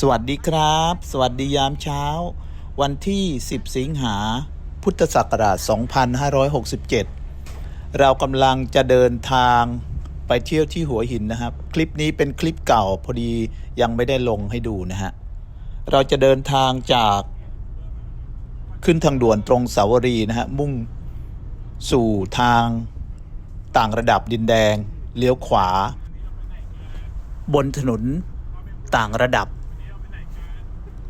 สวัสดีครับ สวัสดียามเช้า วันที่ 10 สิงหา พุทธศักราช 2567 เรากำลังจะเดินทางไปเที่ยวที่หัวหินนะครับ คลิปนี้เป็นคลิปเก่าพอดียังไม่ได้ลงให้ดูนะฮะ เราจะเดินทางจากขึ้นทางด่วนตรงสาวรีนะฮะ มุ่งสู่ทางต่างระดับดินแดง เลี้ยวขวา บนถนนต่างระดับ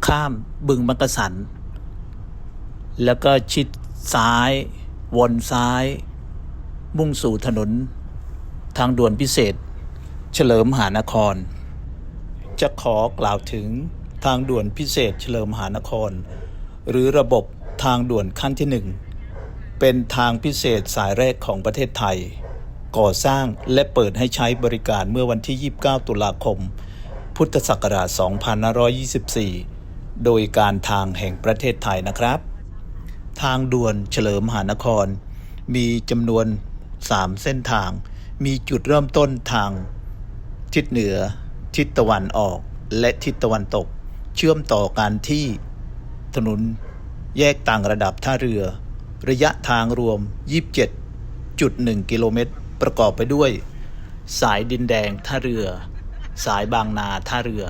ข้ามบึงมักกะสัน แล้วก็ชิดซ้าย วนซ้าย มุ่งสู่ถนน ทางด่วนพิเศษ เฉลิมหานคร จะขอกล่าวถึงทางด่วนพิเศษเฉลิมมหานคร หรือระบบทางด่วนขั้นที่หนึ่งเป็นทางพิเศษสายแรกของประเทศไทย ก่อสร้างและเปิดให้ใช้บริการเมื่อวันที่ 29 ตุลาคม พุทธศักราช 2524 โดยการทางแห่งประเทศไทยนะครับ ทางด่วนเฉลิมหานคร มีจำนวน 3 เส้นทาง มีจุดเริ่มต้นทาง ทิศเหนือ ทิศตะวันออก และทิศตะวันตก เชื่อมต่อกันที่ถนนแยกต่างระดับท่าเรือ ระยะทางรวม 27.1 กิโลเมตร ประกอบไปด้วย สายดินแดงท่าเรือ สายบางนาท่าเรือ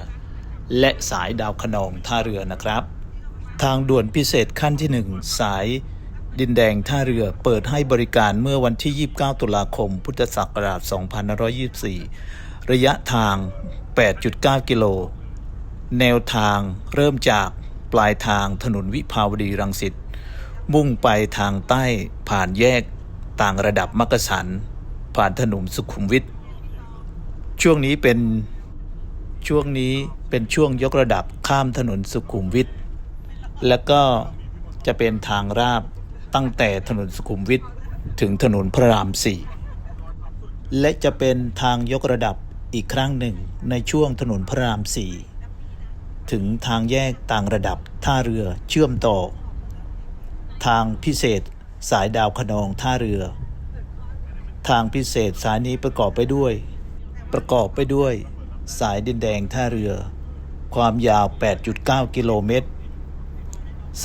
และสายดาวคะนองท่าเรือนะครับ ทางด่วนพิเศษขั้นที่ 1 สายดินแดงท่าเรือเปิดให้บริการเมื่อวันที่ 29 ตุลาคม พุทธศักราช 2524 ระยะทาง 8.9 กิโล แนวทางเริ่มจากปลายทางถนนวิภาวดีรังสิต มุ่งไปทางใต้ผ่านแยกต่างระดับมักกะสัน ผ่านถนนสุขุมวิท ช่วงนี้เป็นช่วงนี้ เป็นช่วงยกระดับข้ามถนนสุขุมวิทแล้วก็จะเป็นทางราบตั้งแต่ถนนสุขุมวิทถึงถนนพระรามสี่และจะเป็นทางยกระดับอีกครั้งหนึ่งในช่วงถนนพระรามสี่ถึงทางแยกต่างระดับท่าเรือเชื่อมต่อ ทางพิเศษสายดาวคะนองท่าเรือ ทางพิเศษสายนี้ประกอบไปด้วย ประกอบไปด้วย สายดินแดงท่าเรือ ความยาว 8.9 กิโลเมตร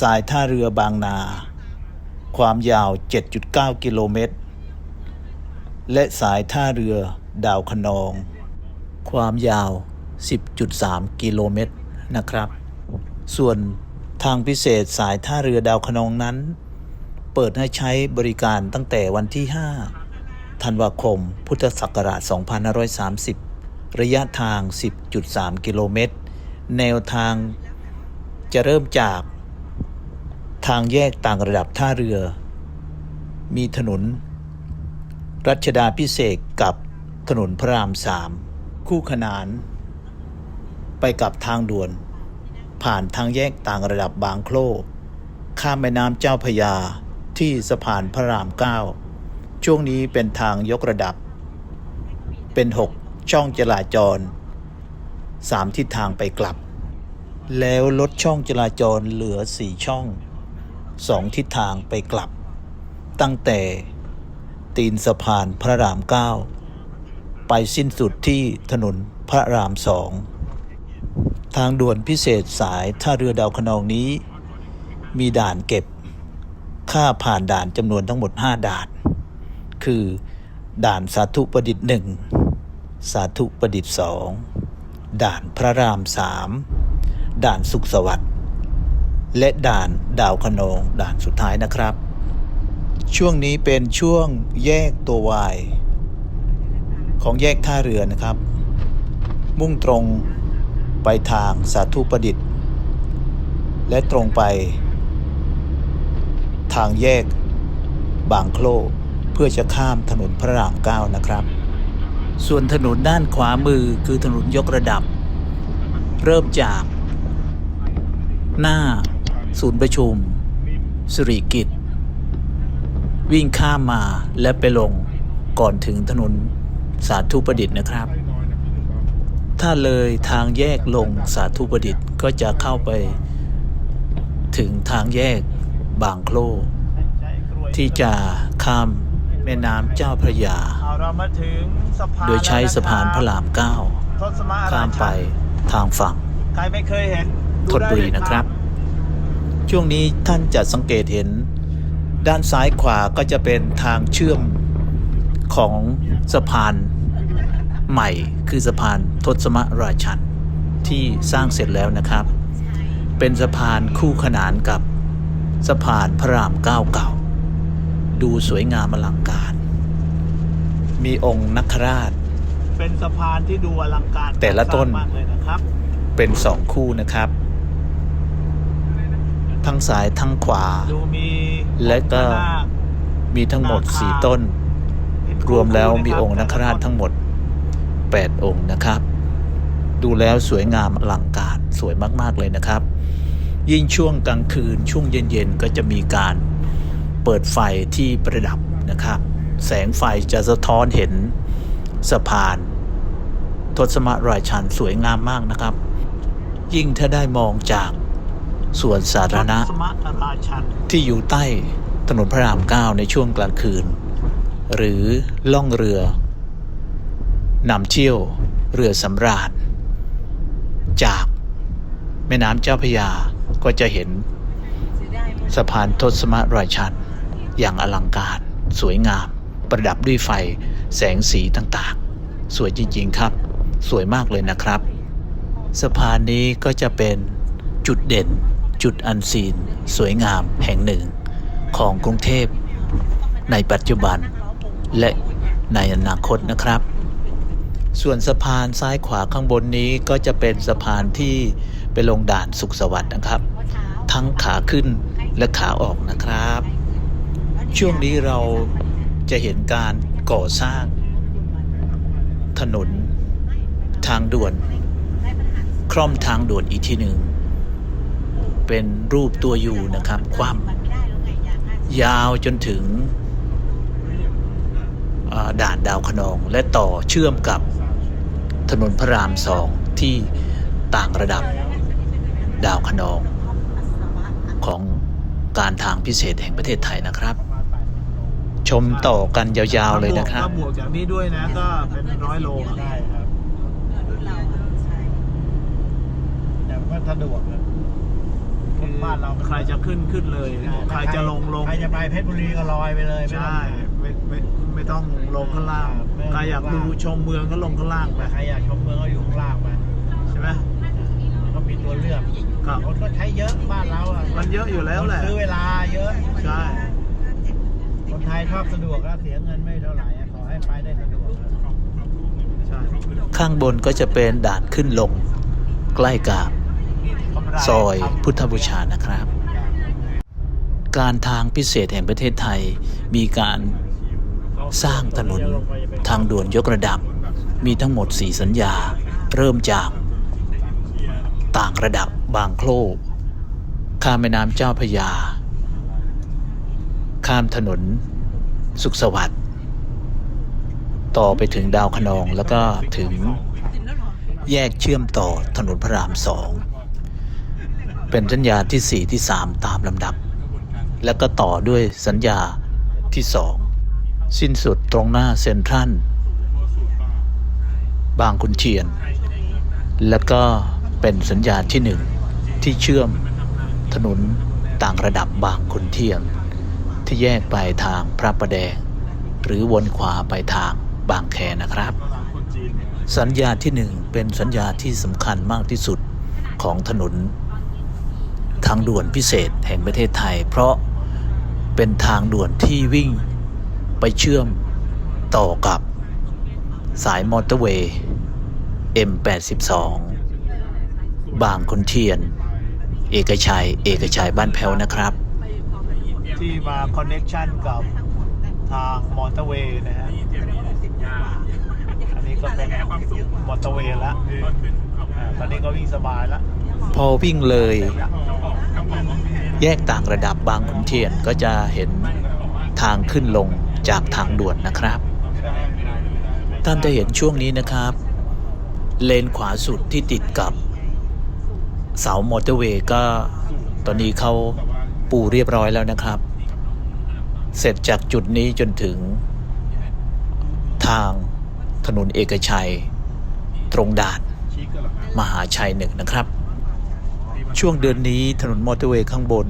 สายท่าเรือบางนา ความยาว 7.9 กิโลเมตร และสายท่าเรือดาวคะนอง ความยาว 10.3 กิโลเมตรนะครับ ส่วนทางพิเศษสายท่าเรือดาวคะนองนั้น เปิดให้ใช้บริการตั้งแต่วันที่ 5 ธันวาคม พุทธศักราช 2530 ระยะทาง 10.3 กิโลเมตร แนวทางจะเริ่มจากทางแยกต่างระดับท่าเรือ มีถนน รัชดาพิเศษกับถนนพระรามสามคู่ขนาน ไปกับทางด่วน ผ่านทางแยกต่างระดับบางโคลข้ามแม่น้ำเจ้าพยาที่สะพานพระรามเก้าช่วงนี้เป็นทางยกระดับ เป็นหกช่องจราจร สามทิศทางไปกลับ แล้วลดช่องจราจรเหลือสี่ช่องสองทิศทางไปกลับ ตั้งแต่ตีนสะพานพระรามเก้าไปสิ้นสุดที่ถนนพระรามสองทางด่วนพิเศษสายท่าเรือดาวคะนองนี้ มีด่านเก็บ ค่าผ่านด่านจำนวนทั้งหมด 5 ด่าน คือ ด่านสาธุประดิษฐ์หนึ่งสาธุประดิษฐ์สอง ด่านพระรามสามด่านสุขสวัสดิ์และด่านดาวคะนองด่านสุดท้ายนะครับ ช่วงนี้เป็นช่วงแยกตัววายของแยกท่าเรือนะครับ มุ่งตรงไปทางสาธุประดิษฐ์ และตรงไป ทางแยกบางโคลเพื่อจะข้ามถนนพระรามเก้านะครับ ส่วนถนนด้านขวามือคือถนนยกระดับ เริ่มจาก หน้า ศูนย์ประชุมสิริกิตวิ่งข้ามมาและไปลงก่อนถึงถนนสาธุประดิษฐ์นะครับ ถ้าเลยทางแยกลงสาธุประดิษฐ์ก็จะเข้าไป ถึงทางแยกบางโคลที่จะข้าม ม่น้ำเจ้าพระยาเอาเรามาถึงสะพานโดยใช้สะพานพระรามเก้าทศมหข้ามไปทางฝั่งใครไม่เคยเห็นธนบุรีนะครับ ช่วงนี้ท่านจะสังเกตเห็น ด้านซ้ายขวาก็จะเป็นทางเชื่อมของสะพานใหม่คือสะพานทศมราชันที่สร้างเสร็จแล้วนะครับ เป็นสะพานคู่ขนานกับสะพานพระรามเก้าเก่า ดูสวยงามอลังการ มีองค์นักราช เป็นสะพานที่ดูอลังการแต่ละต้นมากเลยนะครับเป็นสองคู่นะครับ ทั้งซ้ายทั้งขวา ดูมีและก็พระนาคมีทั้งหมดนาคาสี่ต้นเป็นรวมแล้วมีคู่ๆองค์นคราชทั้งหมด8องค์นะครับ ดูแล้วสวยงามอลังการสวยมากๆเลยนะครับ ยิ่งช่วงกลางคืนช่วงเย็นๆก็จะมีการ เปิดไฟที่ประดับนะครับ แสงไฟจะสะท้อนเห็นสะพาน ทศมรายชันสวยงามมากนะครับ ยิ่งถ้าได้มองจากสวนสาธารณะที่อยู่ใต้ถนนพระรามเก้าในช่วงกลางคืน หรือล่องเรือนำเที่ยวเรือสำราญ จากแม่น้ำเจ้าพระยาก็จะเห็นสะพานทศมรายชัน อย่างอลังการ สวยงาม ประดับด้วยไฟ แสงสีต่างๆ สวยจริงๆครับ สวยมากเลยนะครับ สะพานนี้ก็จะเป็นจุดเด่น จุดอันซีน สวยงามแห่งหนึ่ง ของกรุงเทพ ในปัจจุบัน และในอนาคตนะครับ ส่วนสะพานซ้ายขวาข้างบนนี้ก็จะเป็นสะพานที่ไปลงด่านสุขสวัสดิ์นะครับ ทั้งขาขึ้นและขาออกนะครับ ช่วงนี้เราจะเห็นการก่อสร้าง ถนน ทางด่วน คล่อมทางด่วนอีกทีหนึ่ง เป็นรูปตัวยูนะครับคว่ำยาวจนถึงด่านดาวคะนอง และต่อเชื่อมกับถนนพระรามสองที่ต่างระดับดาวคะนองของการทางพิเศษแห่งประเทศไทยนะครับ ชมต่อกันยาวๆเลยนะครับถ้าบวกจากนี้ด้วยนะก็เป็นร้อยโลครับได้ครับแต่ก็สะดวกนะคนบ้านเรามันใครจะขึ้นขึ้นเลย ใครจะลงลง ใครจะไปเพชรบุรีก็ลอยไปเลยไม่ต้อง ใช่ไม่ไม่ไม่ต้องลงข้างล่างไม่ใครอยากดูชมเมืองก็ลงข้างล่างไปใครอยากชมเมืองก็อยู่ข้างล่างไปใช่ไหมก็มีตัวเลือกครับ คนก็ใช้เยอะบ้านเราอะมันเยอะอยู่แล้วแหละคนซื้อเวลาเยอะ ใช่ คนไทยชอบสะดวกแล้วเสียเงินไม่เท่าไหร่ขอให้ไปได้สะดวกข้างบนก็จะเป็นด่านขึ้นลง ใกล้กับซอยพุทธบูชานะครับ การทางพิเศษแห่งประเทศไทยมีการสร้างถนนทางด่วนยกระดับ มีทั้งหมด 4 สัญญา เริ่มจากต่างระดับบางโคลข้ามแม่น้ำเจ้าพระยา ข้ามถนนสุขสวัสดิ์ต่อไปถึงดาวคะนองแล้วก็ถึงแยกเชื่อมต่อถนนพระรามสองเป็นสัญญาที่ 4 ที่ 3 ตามลำดับ แล้วก็ต่อด้วยสัญญาที่ 2 สิ้นสุดตรงหน้าเซ็นทรัลบางขุนเทียน แล้วก็เป็นสัญญาที่ 1 ที่เชื่อมถนนต่างระดับบางขุนเทียน ที่แยกไปทางพระประแดง หรือวนขวาไปทางบางแคนะครับ สัญญาที่หนึ่งเป็นสัญญาที่สำคัญมากที่สุดของถนน ทางด่วนพิเศษแห่งประเทศไทย เพราะเป็นทางด่วนที่วิ่งไปเชื่อมต่อกับสายมอเตอร์เวย์ M82 บางคนเทียน เอกชัย เอกชัยบ้านแพ้วนะครับ ที่มาคอนเน็ชันกับทางมอเตอร์เวย์นะฮะ อันนี้ก็เป็นมอเตอร์เวย์แล้วอ่าตอนนี้ก็วิ่งสบายแล้วพอวิ่งเลย แยกต่างระดับบางขุนเทียนก็จะเห็นทางขึ้นลงจากทางด่วนนะครับ ท่านจะเห็นช่วงนี้นะครับ เลนขวาสุดที่ติดกับ เสามอเตอร์เวย์ก็ตอนนี้เขา ปูเรียบร้อยแล้วนะครับ เสร็จจากจุดนี้จนถึง ทางถนนเอกชัย ตรงด่าน มหาชัยหนึ่งนะครับ ช่วงเดือนนี้ถนนมอเตอร์เวย์ข้างบน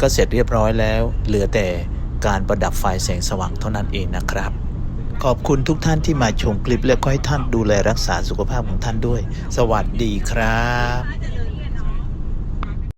ก็เสร็จเรียบร้อยแล้ว เหลือแต่การประดับไฟแสงสว่างเท่านั้นเองนะครับ ขอบคุณทุกท่านที่มาชมคลิปและก็ให้ท่านดูแลรักษาสุขภาพของท่านด้วย สวัสดีครับ